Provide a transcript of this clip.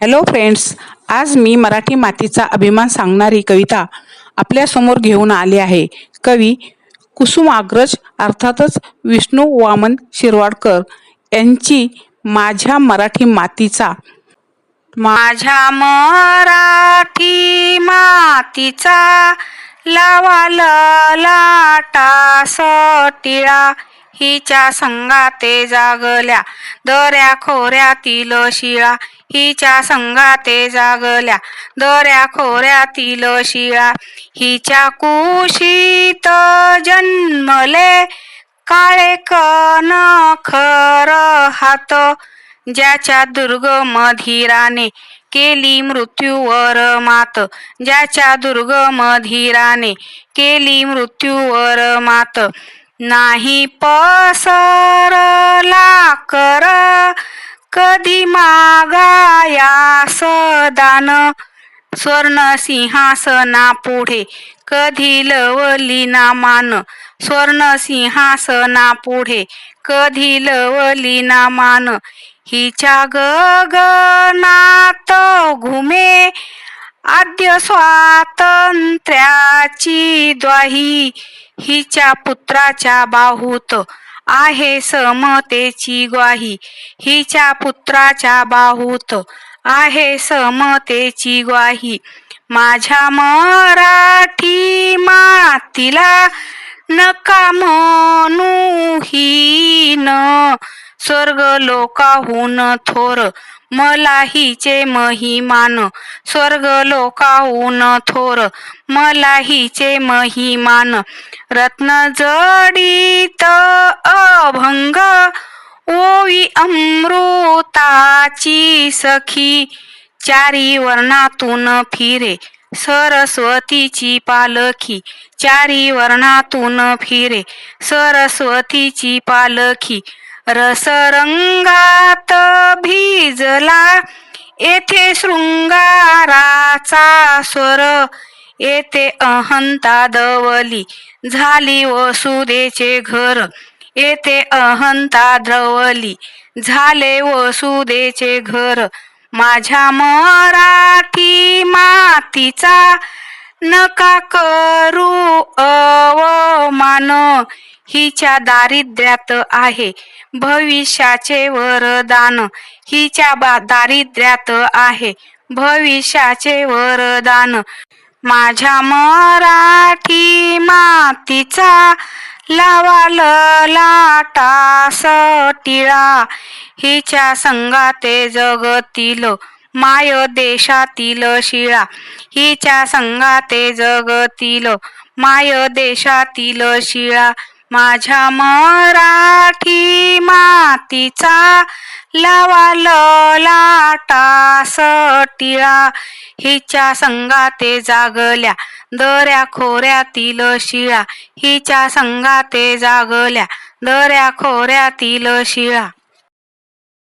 Hello friends आज मी मराठी मातीचा अभिमान सांगणारी कविता आपल्यासमोर घेऊन आली आहे. कवी कुसुमाग्रज अर्थातच विष्णू वामन शिरवाडकर यांची माझ्या मराठी मातीचा माझ्या मराठी मातीचा लावा लाटा सटिळा. हिच्या संगाते जागल्या. दऱ्या खोऱ्यातील शिळा हिच्या संगाते जागल्या. दऱ्या खोऱ्यातील शिळा हिच्या कुशीत जन्मले. काळे कन खर हात ज्याच्या दुर्गम धीराने केली मृत्यूवर मात. ज्याच्या दुर्गम धीराने केली मृत्यूवर मात. नाही पसरला कर कधी मागाया सदान. स्वर्ण सिंहासना पुढे कधी लवली ना मान स्वर्ण सिंहासना पुढे कधी लवली ना मान हिच्या गगनात घुमे आद्य स्वातंत्र्याची द्वाही हिच्या पुत्राच्या बाहूत आहे समतेची ग्वाही. हिच्या पुत्राच्या बाहूत आहे समतेची ग्वाही. माझ्या मराठी मातीला नका म्हणू न स्वर्ग लोकाहून थोर मलाहीचे महिमान. स्वर्ग लोकाहून थोर मलाहीचे महिमान. रत्न जडीत अभंग ओवी अमृताची सखी. चारी वर्णातून फिरे सरस्वतीची पालखी. चारी वर्णातून फिरे सरस्वतीची पालखी. रसरंगात भिजला येथे शृंगाराचा स्वर येथे अहंता दवली झाली वसुदेचे घर येथे अहंता द्रवली झाले वसुदेचे घर माझ्या मराठी मातीचा नका करू अवमान हिच्या दारिद्र्यात आहे. भविष्याचे वरदान हिच्या बा दारिद्र्यात आहे. भविष्याचे वरदान माझ्या मराठी मातीचा लावाल ललाटा सटिळा हिच्या संगाते जगतील माय देशातील शिळा. हिच्या संगाते जगतील माय देशातील शिळा. माझ्या मराठी मातीचा लावा लाटा सटिळा. हिच्या संगाते जागल्या दऱ्या खोऱ्यातील शिळा. हिच्या संगाते जागल्या दऱ्या खोऱ्यातील शिळा.